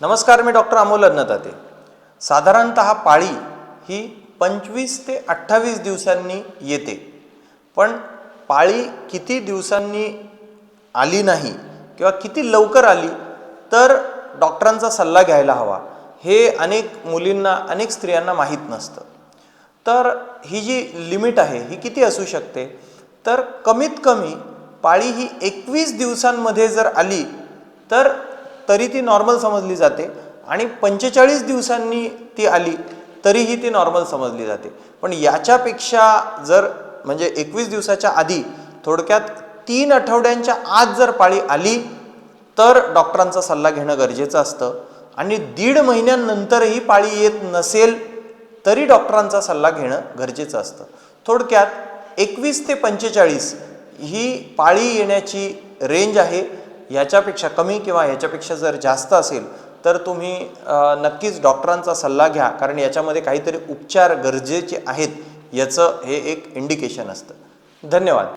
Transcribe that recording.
नमस्कार मी डॉक्टर अमोल अन्नदाते साधारणत पाळी ही पंचवीस ते अठ्ठावीस दिवसांनी येते. पण पाळी किती दिवसांनी आली नाही किंवा किती लवकर आली तर डॉक्टरांचा सल्ला घ्यायला हवा. हे अनेक मुलींना अनेक स्त्रियांना माहीत नसतं. तर ही जी लिमिट आहे ही किती असू शकते? तर कमीत कमी पाळी ही एकवीस दिवसांमध्ये जर आली तर तरी ती नॉर्मल समजली जाते. आणि पंचेचाळीस दिवसांनी ती आली तरीही ती नॉर्मल समजली जाते. पण याच्यापेक्षा जर म्हणजे एकवीस दिवसाच्या आधी थोडक्यात तीन आठवड्यांच्या आत जर पाळी आली तर डॉक्टरांचा सल्ला घेणं गरजेचं असतं. आणि दीड महिन्यानंतरही पाळी येत नसेल तरी डॉक्टरांचा सल्ला घेणं गरजेचं असतं. थोडक्यात एकवीस ते पंचेचाळीस ही पाळी येण्याची रेंज आहे. याच्यापेक्षा कमी किंवा ह्याच्यापेक्षा जर जास्त असेल तर तुम्ही नक्कीच डॉक्टरांचा सल्ला घ्या. कारण याच्यामध्ये काहीतरी उपचार गरजेचे आहेत. याचं हे एक इंडिकेशन असतं. धन्यवाद.